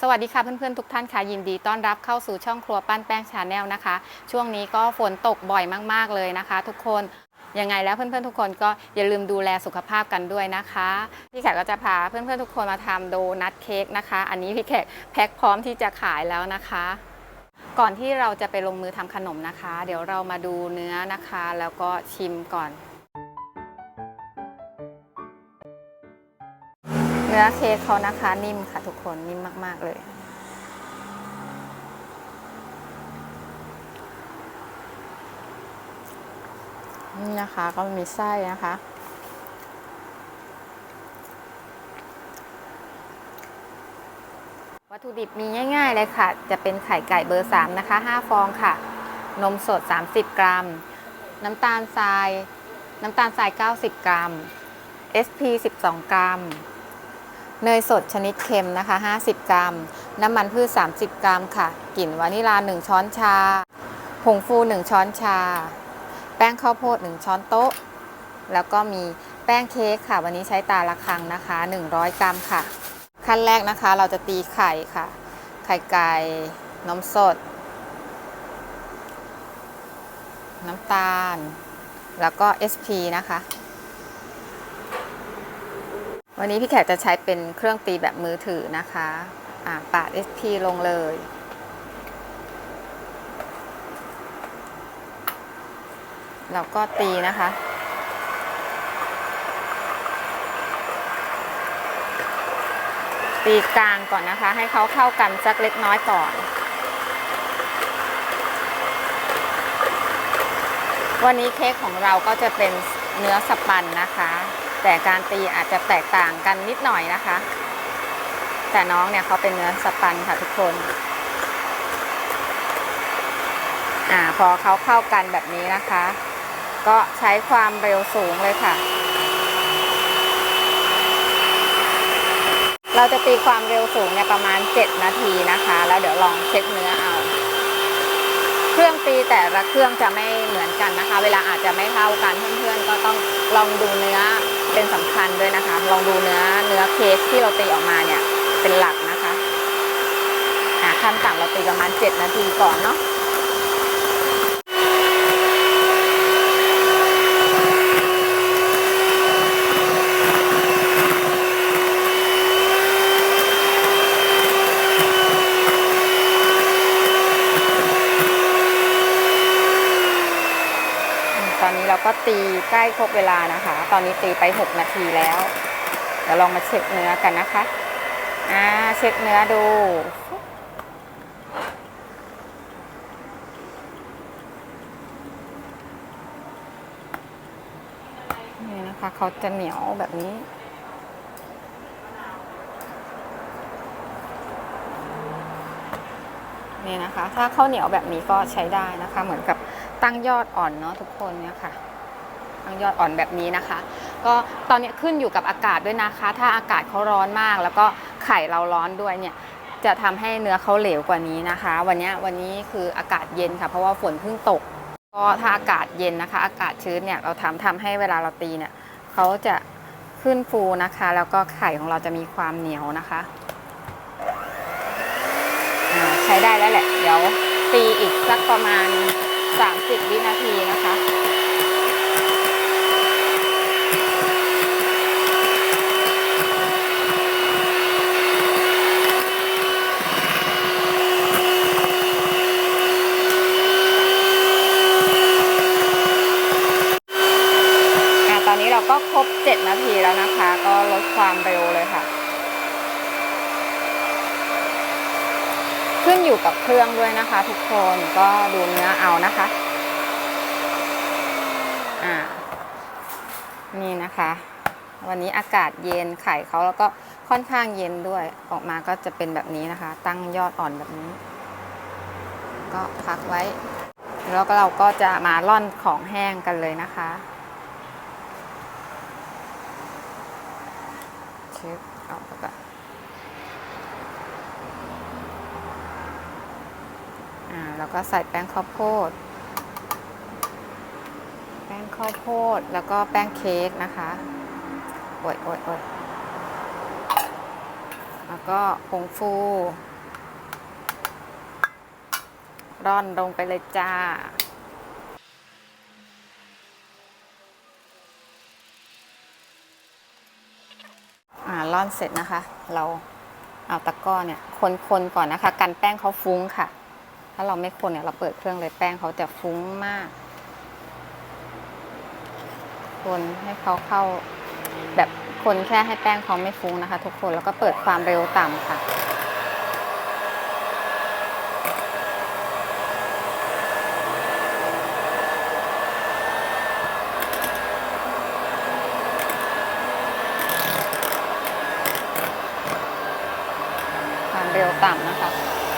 สวัสดีค่ะเพื่อนๆทุกท่านค่ะยินดีต้อนรับเข้าสู่ช่องครัวปั้นแป้งชาแนลนะคะ ช่วงนี้ก็ฝนตกบ่อยมากๆเลยนะคะ ทุกคนยังไงแล้วเพื่อนๆทุกคนก็อย่าลืมดูแลสุขภาพกันด้วยนะคะพี่แขกก็จะพาเพื่อนๆทุกคนมาทำโดนัทเค้กนะคะ อันนี้พี่แขกแพ็คพร้อมที่จะขายแล้วนะคะ ก่อนที่เราจะไปลงมือทำขนมนะคะ เดี๋ยวเรามาดูเนื้อนะคะ แล้วก็ชิมก่อน นื้อเค้กเขานะคะนิ่มค่ะทุกคนนิ่มมาก ๆ เลย นี่นะคะก็มีไส้นะคะวัตถุดิบมีง่าย ๆ เลยค่ะ จะเป็นไข่ไก่เบอร์ 3 นะคะ 5 ฟองค่ะ นมสด 30 กรัม น้ำตาลทราย น้ำตาลทราย 90 กรัม SP 12 กรัม เนยสดชนิดเค็มนะคะ 50 กรัม น้ำมันพืช 30 กรัมค่ะ กลิ่นวานิลา 1 ช้อนชา ผงฟู 1 ช้อนชา แป้งข้าวโพด 1 ช้อนโต๊ะ แล้วก็มีแป้งเค้กค่ะ วันนี้ใช้ตาละครังนะคะ 100 กรัมค่ะ ขั้นแรกนะคะเราจะตีไข่ค่ะ ไข่ไก่ นมสด น้ำตาล แล้วก็ SP นะคะ วันนี้พี่แขกจะใช้เป็นเครื่องตีแบบมือถือนะคะอ่าปาด SP ลงเลย เราก็ตีนะคะ ตีกลางก่อนนะคะ ให้เขาเข้ากันสักเล็กน้อยก่อนวันนี้เค้กของเราก็จะเป็นเนื้อสปันนะคะ แต่การตีอาจจะแตกต่างกันนิดหน่อยนะคะ แต่น้องเนี่ยเขาเป็นเนื้อสปันค่ะทุกคนอ่าพอเขาเข้ากันแบบนี้นะคะ ก็ใช้ความเร็วสูงเลยค่ะ เราจะตีความเร็วสูงเนี่ยประมาณ 7 นาทีนะคะ แล้วเดี๋ยวลองเช็คเนื้อเอา เครื่องตีแต่ละเครื่องจะไม่เหมือนกันนะคะ เวลาอาจจะไม่เท่ากันเพื่อนๆก็ต้องลองดูเนื้อ เป็นสำคัญด้วยนะคะ ลองดูเนื้อเนื้อเค้กที่เราตีออกมาเนี่ยเป็นหลักนะคะอ่าขั้นต่ำเราตีประมาณ 7 นาทีก่อนเนาะ ตอนนี้เราก็ตี ใกล้ครบเวลานะคะ ตอนนี้ตีไป 6 นาทีแล้ว เดี๋ยวลองมาเช็คเนื้อกันนะคะอ่าเช็คเนื้อดู นี่นะคะเขาจะเหนียวแบบนี้นี่นะคะ ถ้าข้าวเหนียวแบบนี้ก็ใช้ได้นะคะ เหมือนกับตั้งยอดอ่อนเนาะทุกคนเนี่ยค่ะ ตั้งยอดอ่อนแบบนี้นะคะ ก็ตอนนี้ขึ้นอยู่กับอากาศด้วยนะคะ ถ้าอากาศเขาร้อนมาก แล้วก็ไข่เราร้อนด้วยเนี่ยจะทำให้เนื้อเขาเหลวกว่านี้นะคะ วันนี้วันนี้คืออากาศเย็นค่ะ เพราะว่าฝนเพิ่งตก ก็ถ้าอากาศเย็นนะคะ อากาศชื้นเนี่ยเราทำทำให้เวลาเราตีเนี่ยเขาจะขึ้นฟูนะคะ แล้วก็ไข่ของเราจะมีความเหนียวนะคะใช้ได้แล้วแหละ เดี๋ยวตีอีกสักประมาณ 30 วินาทีนะคะ อะตอนนี้เราก็ครบ 7 นาที แล้วนะคะ ก็ลดความเร็วเลยค่ะ ขึ้นอยู่กับเครื่องด้วยนะคะ ทุกคนก็ดูเนื้อเอานะคะอ่านี่นะคะ วันนี้อากาศเย็นไข่เขาแล้วก็ค่อนข้างเย็นด้วยออกมาก็จะเป็นแบบนี้นะคะ ตั้งยอดอ่อนแบบนี้ ก็พักไว้ แล้วก็เราก็จะมาร่อนของแห้งกันเลยนะคะ เช็คเอาแล้วก็อ่า แล้วก็ใส่แป้งข้าวโพด แป้งข้าวโพดแล้วก็แป้งเค้กนะคะโอ้ยโอ้ยโอ้ยแล้วก็ผงฟู ร่อนลงไปเลยจ้าอ่าร่อนเสร็จนะคะ เราเอาตะกร้อเนี่ยคนๆก่อนนะคะ กันแป้งเขาฟุ้งค่ะ ถ้าเราไม่คนเนี่ยเราเปิดเครื่องเลยแป้งเขาจะฟุ้งมาก คนให้เขาเข้า แบบคนแค่ให้แป้งเขาไม่ฟุ้งนะคะ ทุกคนแล้วก็เปิดความเร็วต่ำค่ะความเร็วต่ำนะคะ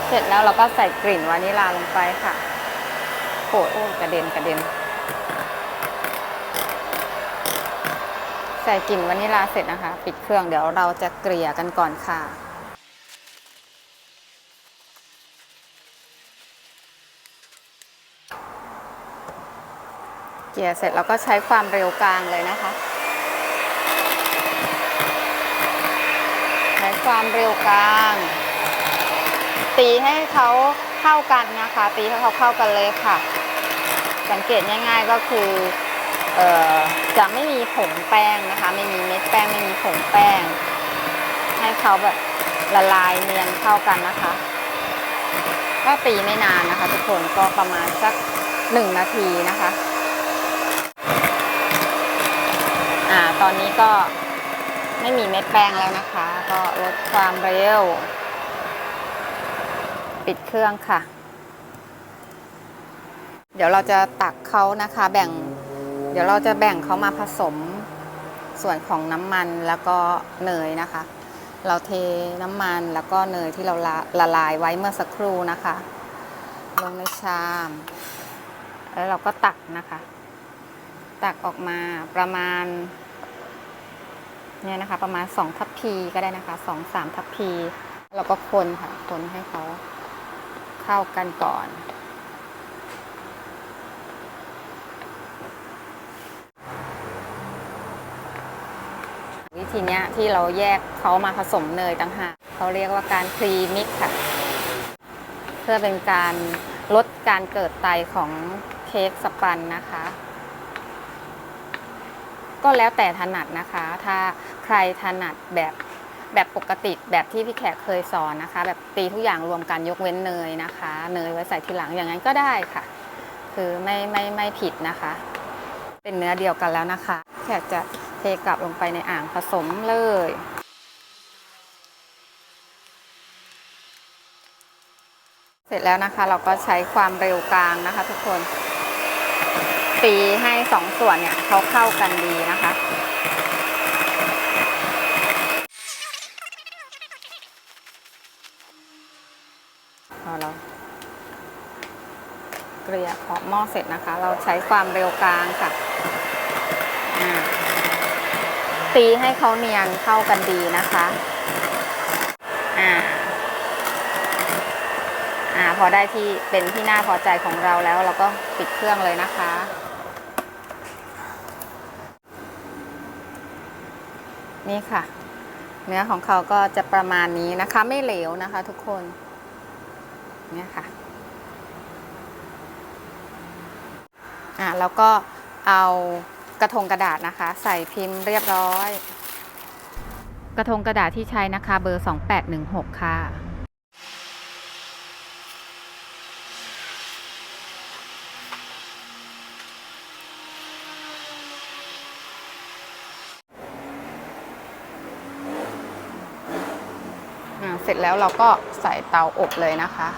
เสร็จแล้วเราก็ใส่กลิ่นวานิลาลงไปค่ะโอ้ยกระเด็นกระเด็น ใส่กลิ่นวานิลาเสร็จนะคะ ปิดเครื่องเดี๋ยวเราจะเกลี่ยกันก่อนค่ะเกลี่ยเสร็จเราก็ใช้ความเร็วกลางเลยนะคะ ใช้ความเร็วกลาง ตีให้เขาเข้ากันนะคะตีให้เขาเข้ากันเลยค่ะ สังเกตง่าย ๆก็คือออจะไม่มีผงแป้งนะคะ ไม่มีเม็ดแป้งไม่มีผงแป้ง ให้เขาแบบละลายเนียนเข้ากันนะคะ ก็ตีไม่นานนะคะ ทุกคนก็ประมาณสักหนึ่งนาทีนะคะอ่าตอนนี้ก็ไม่มีเม็ดแป้งแล้วนะคะ ก็ลดความเร็ว ปิดเครื่องค่ะ เดี๋ยวเราจะตักเขานะคะแบ่ง เดี๋ยวเราจะแบ่งเขามาผสมส่วนของน้ำมันแล้วก็เนยนะคะ เราเทน้ำมันแล้วก็เนยที่เราละละลายไว้เมื่อสักครู่นะคะ ลงในชาม แล้วเราก็ตักนะคะ ตักออกมาประมาณเนี่ยนะคะ ประมาณ2ทัพพีก็ได้นะคะ2 3ทัพพี เราก็คนค่ะ คนให้เขา เข้ากันก่อน วิธีนี้ที่เราแยกเขามาผสมเนยต่างหากเขาเรียกว่าการพรีมิกค่ะ เพื่อเป็นการลดการเกิดไตของเค้กสปันนะคะ ก็แล้วแต่ถนัดนะคะ ถ้าใครถนัดแบบ แบบปกติแบบที่พี่แขกเคยสอนนะคะ แบบตีทุกอย่างรวมกันยกเว้นเนยนะคะ เนยไว้ใส่ทีหลังอย่างนั้นก็ได้ค่ะ คือไม่ไม่ไม่ผิดนะคะ เป็นเนื้อเดียวกันแล้วนะคะ แขกจะเทกลับลงไปในอ่างผสมเลยเสร็จแล้วนะคะเราก็ใช้ความเร็วกลางนะคะ ทุกคนตีให้สองส่วนเนี่ยเขาเข้ากันดีนะคะ พอเรา เกลี่ยขอบหม้อเสร็จนะคะ เราใช้ความเร็วกลางค่ะ ตีให้เขาเนียนเข้ากันดีนะคะอ่าอ่าพอได้ที่เป็นที่น่าพอใจของเราแล้วเราก็ปิดเครื่องเลยนะคะนี่ค่ะ เนื้อของเขาก็จะประมาณนี้นะคะ ไม่เหลวนะคะทุกคน เนี่ยค่ะ อะแล้วก็เอากระทงกระดาษนะคะ ใส่พิมพ์เรียบร้อย กระทงกระดาษที่ใช้นะคะ เบอร์ 2816 ค่ะอ่าเสร็จแล้วเราก็ใส่เตาอบเลยนะคะ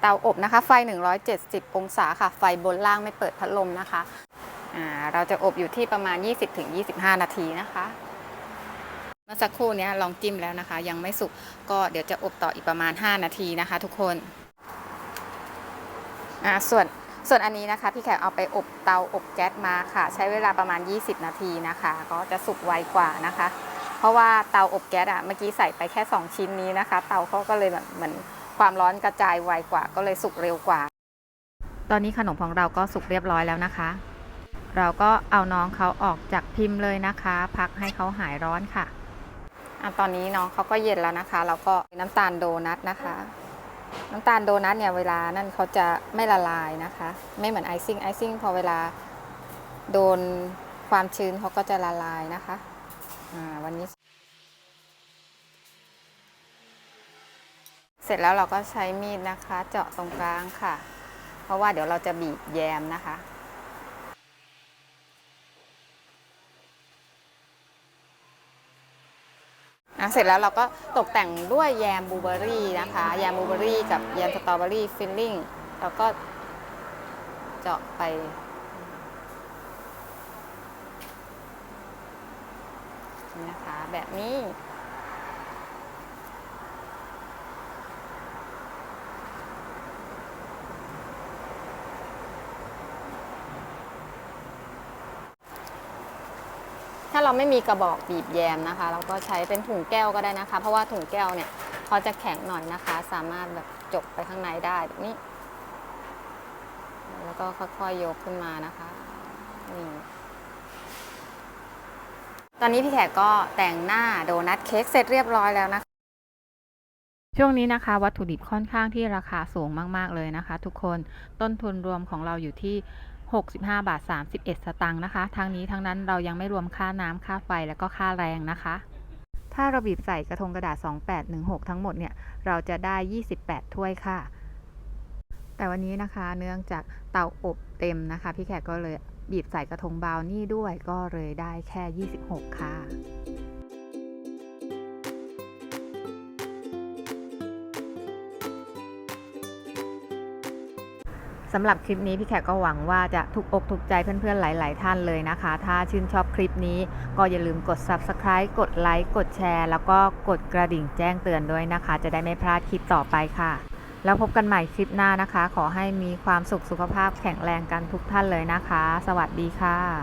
เตาอบนะคะ ไฟ 170 องศาค่ะ ไฟบนล่างไม่เปิดพัดลมนะคะอ่าเราจะอบอยู่ที่ประมาณ 20-25 นาทีนะคะเมื่อสักครู่นี้ลองจิ้มแล้วนะคะ ยังไม่สุกก็เดี๋ยวจะอบต่ออีกประมาณ 5 นาทีนะคะ ทุกคนอ่าส่วนส่วนอันนี้นะคะพี่แขกเอาไปอบเตาอบแก๊สมาค่ะ ใช้เวลาประมาณ 20 นาทีนะคะ ก็จะสุกไวกว่านะคะ เพราะว่าเตาอบแก๊สอะเมื่อกี้ใส่ไปแค่ 2 ชิ้นนี้นะคะ เตาเขาก็เลยแบบเหมือน ความร้อนกระจายไวกว่า ก็เลยสุกเร็วกว่า ตอนนี้ขนมของเราก็สุกเรียบร้อยแล้วนะคะ เราก็เอาน้องเขาออกจากพิมพ์เลยนะคะ พักให้เขาหายร้อนค่ะอะตอนนี้น้องเขาก็เย็นแล้วนะคะ เราก็น้ำตาลโดนัทนะคะ น้ำตาลโดนัทเนี่ยเวลานั่นเขาจะไม่ละลายนะคะ ไม่เหมือนไอซิ่งไอซิ่งพอเวลาโดนความชื้นเขาก็จะละลายนะคะอ่าวันนี้ ร็จแล้วเราก็ใช้มีดนะคะ เจาะตรงกลางค่ะ เพราะว่าเดี๋ยวเราจะบีบแยมนะคะอะเสร็จแล้วเราก็ตกแต่งด้วยแยมบลูเบอรี่นะคะแยมบลูเบอรี่กับแยมสตรอเบอรี่ฟิลลิ่งแล้วก็เจาะไป นะคะแบบนี้ เราไม่มีกระบอกบีบแยมนะคะ เราก็ใช้เป็นถุงแก้วก็ได้นะคะ เพราะว่าถุงแก้วเนี่ยเขาจะแข็งหน่อยนะคะ สามารถแบบจกไปข้างในได้แบบนี้ แล้วก็ค่อยๆยกขึ้นมานะคะนี่ตอนนี้พี่แขกก็แต่งหน้าโดนัทเค้กเสร็จเรียบร้อยแล้วนะคะ ช่วงนี้นะคะ วัตถุดิบค่อนข้างที่ราคาสูงมาก ๆ เลยนะคะ ทุกคนต้นทุนรวมของเราอยู่ที่ 65 บาท 31 สตางค์นะคะ ทั้งนี้ทั้งนั้นเรายังไม่รวมค่าน้ำค่าไฟแล้วก็ค่าแรงนะคะ ถ้าเราบีบใส่กระทงกระดาษ 2816 ทั้งหมดเนี่ย เราจะได้ 28 ถ้วยค่ะ แต่วันนี้นะคะเนื่องจากเตาอบเต็มนะคะ พี่แขกก็เลยบีบใส่กระทงบาวนี่ด้วยก็เลยได้แค่ 26 ค่ะ สำหรับคลิปนี้พี่แขกก็หวังว่าจะถูกอกถูกใจเพื่อนๆหลาย ๆ ท่านเลยนะคะ ถ้าชื่นชอบคลิปนี้ก็อย่าลืมกด subscribe กดไลค์กดแชร์ แล้วก็กดกระดิ่งแจ้งเตือนด้วยนะคะ จะได้ไม่พลาดคลิปต่อไปค่ะ แล้วพบกันใหม่คลิปหน้านะคะ ขอให้มีความสุขสุขภาพแข็งแรงกันทุกท่านเลยนะคะ สวัสดีค่ะ